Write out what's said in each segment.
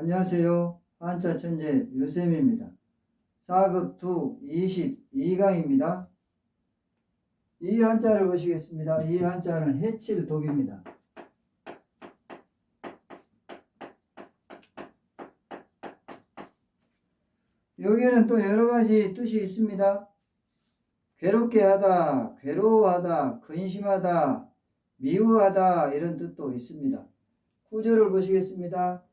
안녕하세요. 한자 천재 유쌤입니다. 4급 2 22강입니다. 이 한자를 보시겠습니다. 이 한자는 해칠 독입니다. 여기에는 또 여러 가지 뜻이 있습니다. 괴롭게 하다, 괴로워하다, 근심하다, 미워하다 이런 뜻도 있습니다. 구절을 보시겠습니다.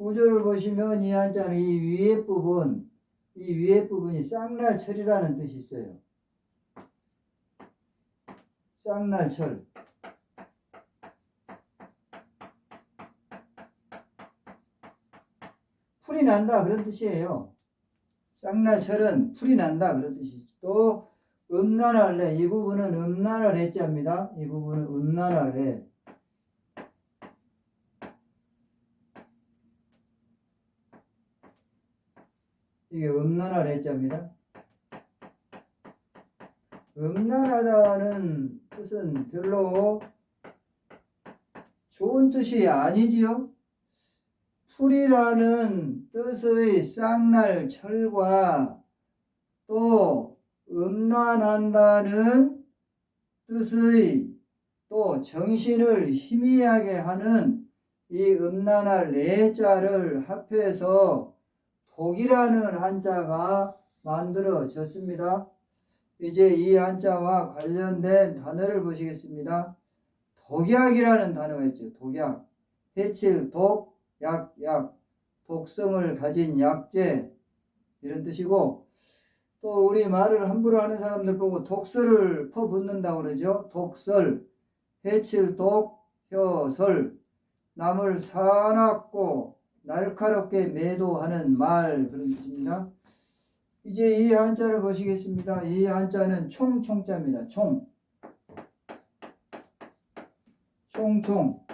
구절을 보시면 이 한자는 이 위에 부분, 이 위에 부분이 쌍날철이라는 뜻이 있어요. 쌍날철. 풀이 난다 그런 뜻이에요. 쌍날철은 풀이 난다 그런 뜻이죠. 또 음란할래 이 부분은 음란을 해자입니다. 이 부분은 음란할래 이게 음란할 해자입니다. 음란하다는 뜻은 별로 좋은 뜻이 아니지요. 풀이라는 뜻의 쌍날 철과 또 음란한다는 뜻의 또 정신을 희미하게 하는 이 음란할 내자를 합해서 독이라는 한자가 만들어졌습니다. 이제 이 한자와 관련된 단어를 보시겠습니다. 독약이라는 단어가 있죠. 독약. 해칠, 독, 약, 약. 독성을 가진 약재. 이런 뜻이고, 또 우리 말을 함부로 하는 사람들 보고 독설을 퍼붓는다고 그러죠. 독설. 해칠, 독, 혀설. 남을 사납고 날카롭게 매도하는 말 그런 뜻입니다. 이제 이 한자를 보시겠습니다. 이 한자는 총 총자입니다. 총. 총총.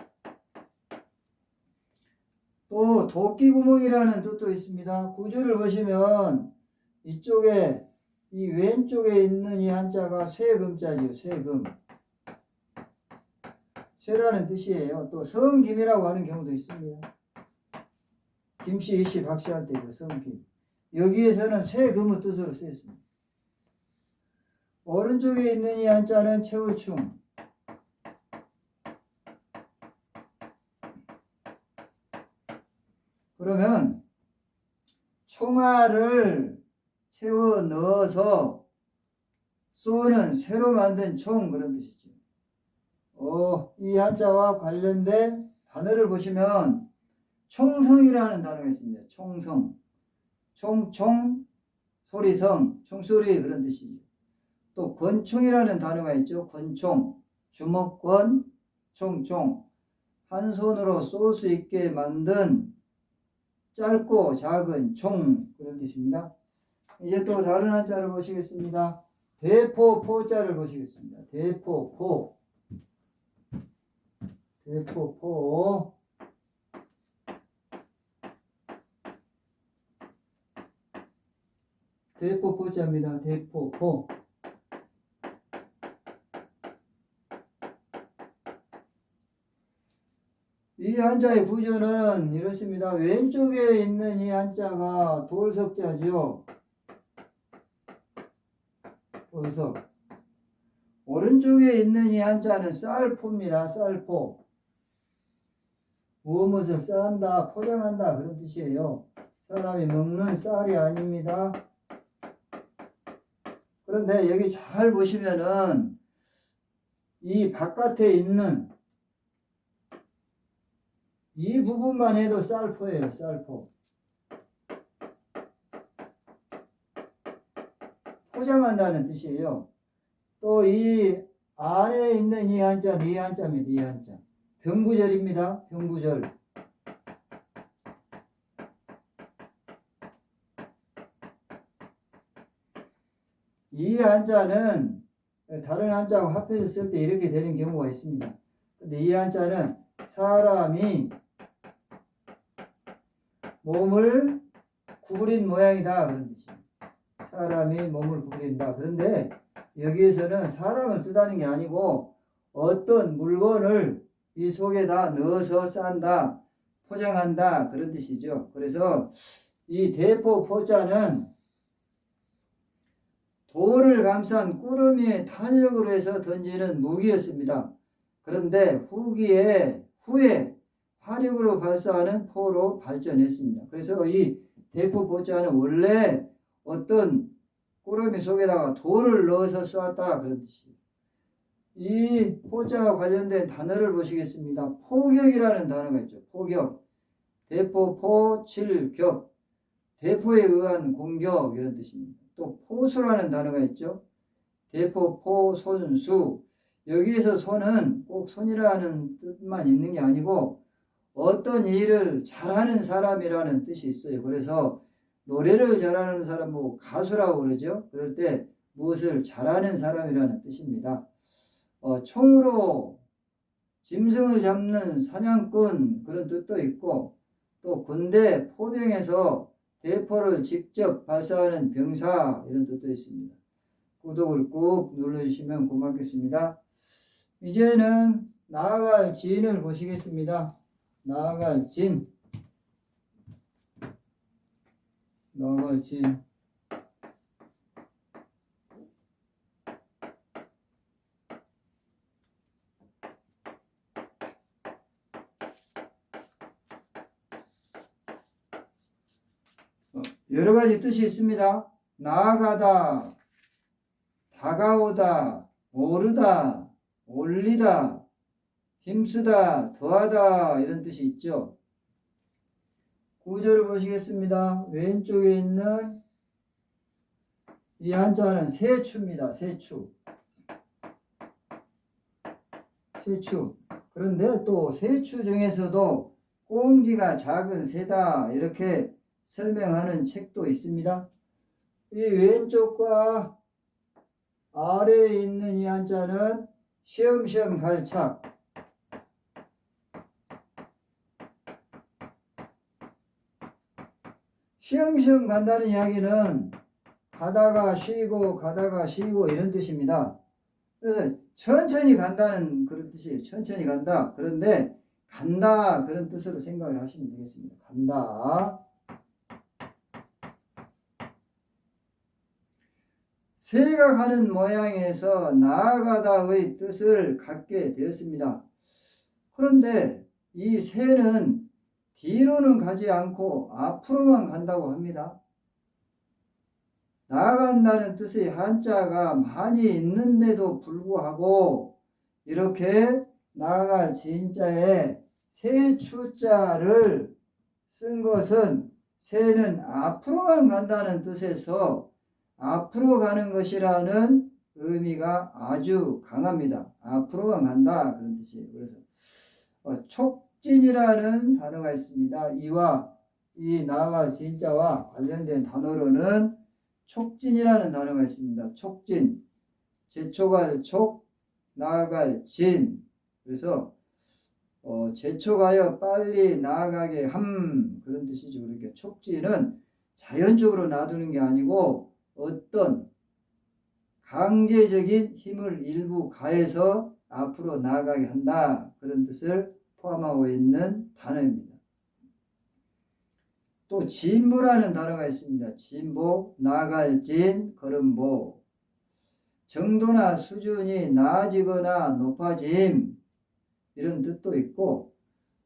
또 도끼구멍이라는 뜻도 있습니다. 구조를 보시면 이쪽에 이 왼쪽에 있는 이 한자가 쇠금자지요. 쇠금. 쇠라는 뜻이에요. 또 성김이라고 하는 경우도 있습니다. 김씨, 이씨, 박씨 할 때 그 성김. 여기에서는 쇠금의 뜻으로 쓰였습니다. 오른쪽에 있는 이 한자는 최우충. 그러면 총알을 채워 넣어서 쏘는 새로 만든 총 그런 뜻이죠. 어, 이 한자와 관련된 단어를 보시면 총성이라는 단어가 있습니다. 총성. 총총 소리성 총소리 그런 뜻이죠. 또 권총이라는 단어가 있죠. 권총 주먹권 총총 한 손으로 쏠 수 있게 만든 짧고 작은 총 그런 뜻입니다. 이제 또 다른 한자를 보시겠습니다. 대포 포자를 보시겠습니다. 대포 포 대포 포 대포포자입니다. 대포포. 이 한자의 구조는 이렇습니다. 왼쪽에 있는 이 한자가 돌석자죠. 돌석. 오른쪽에 있는 이 한자는 쌀포입니다. 쌀포. 무엇을 쌓는다, 포장한다 그런 뜻이에요. 사람이 먹는 쌀이 아닙니다. 그런데 여기 잘 보시면은 이 바깥에 있는 이 부분만 해도 쌀포예요, 쌀포. 포장한다는 뜻이에요. 또 이 안에 있는 이 한자는 이 한자입니다, 이 한자. 병구절입니다, 병구절. 이 한자는 다른 한자하고 합해서 쓸 때 이렇게 되는 경우가 있습니다. 근데 이 한자는 사람이 몸을 구부린 모양이다 그런 뜻입니다. 사람이 몸을 구부린다. 그런데 여기에서는 사람을 뜻하는 게 아니고 어떤 물건을 이 속에다 넣어서 싼다. 포장한다 그런 뜻이죠. 그래서 이 대포 포자는 돌을 감싼 꾸러미의 탄력으로 해서 던지는 무기였습니다. 그런데 후기에 후에 화력으로 발사하는 포로 발전했습니다. 그래서 이 대포 포자는 원래 어떤 꾸러미 속에다가 돌을 넣어서 쏘았다 그런 뜻이에요. 이 포자와 관련된 단어를 보시겠습니다. 포격이라는 단어가 있죠. 포격. 대포 포 칠격. 대포에 의한 공격 이런 뜻입니다. 또 포수라는 단어가 있죠. 대포 포 손 수. 여기에서 손은 꼭 손이라는 뜻만 있는 게 아니고 어떤 일을 잘하는 사람이라는 뜻이 있어요. 그래서 노래를 잘하는 사람 보고 가수라고 그러죠. 그럴 때 무엇을 잘하는 사람이라는 뜻입니다. 어, 총으로 짐승을 잡는 사냥꾼 그런 뜻도 있고 또 군대 포병에서 대포를 직접 발사하는 병사 이런 뜻도 있습니다. 구독을 꾹 눌러주시면 고맙겠습니다. 이제는 나아갈 지인을 보시겠습니다. 나아갈 진. 나아갈 진. 어, 여러 가지 뜻이 있습니다. 나아가다, 다가오다, 오르다, 올리다, 힘쓰다, 더하다 이런 뜻이 있죠. 구절을 보시겠습니다. 왼쪽에 있는 이 한자는 세추입니다. 세추. 세추. 그런데 또 세추 중에서도 꽁지가 작은 새다 이렇게 설명하는 책도 있습니다. 이 왼쪽과 아래에 있는 이 한자는 시험시험 갈착. 시험시험 간다는 이야기는 가다가 쉬고 가다가 쉬고 이런 뜻입니다. 그래서 천천히 간다는 그런 뜻이에요. 천천히 간다. 그런데 간다 그런 뜻으로 생각을 하시면 되겠습니다. 간다. 가는 모양에서 나아가다의 뜻을 갖게 되었습니다. 그런데 이 새는 뒤로는 가지 않고 앞으로만 간다고 합니다. 나아간다는 뜻의 한자가 많이 있는데도 불구하고 이렇게 나아갈 진자에 새 추자를 쓴 것은 새는 앞으로만 간다는 뜻에서 앞으로 가는 것이라는 의미가 아주 강합니다. 앞으로만 간다 그런 뜻이에요. 그래서 어, 촉진이라는 단어가 있습니다. 이와 이 나아갈 진자와 관련된 단어로는 촉진이라는 단어가 있습니다. 촉진, 제초갈 촉, 나아갈 진. 그래서 어, 제초가여 빨리 나아가게 함 그런 뜻이죠. 그러니까 촉진은 자연적으로 놔두는 게 아니고 어떤 강제적인 힘을 일부 가해서 앞으로 나아가게 한다. 그런 뜻을 포함하고 있는 단어입니다. 또 진보라는 단어가 있습니다. 진보, 나갈 진, 걸음보. 정도나 수준이 나아지거나 높아짐 이런 뜻도 있고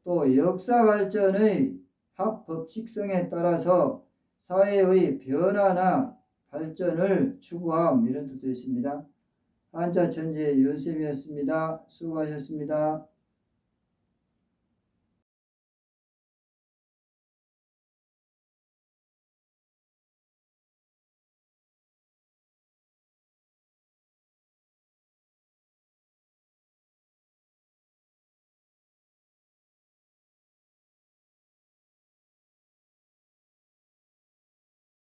또 역사 발전의 합법칙성에 따라서 사회의 변화나 발전을 추구함 이런 뜻도 있습니다. 한자 천재 윤쌤이었습니다. 수고하셨습니다.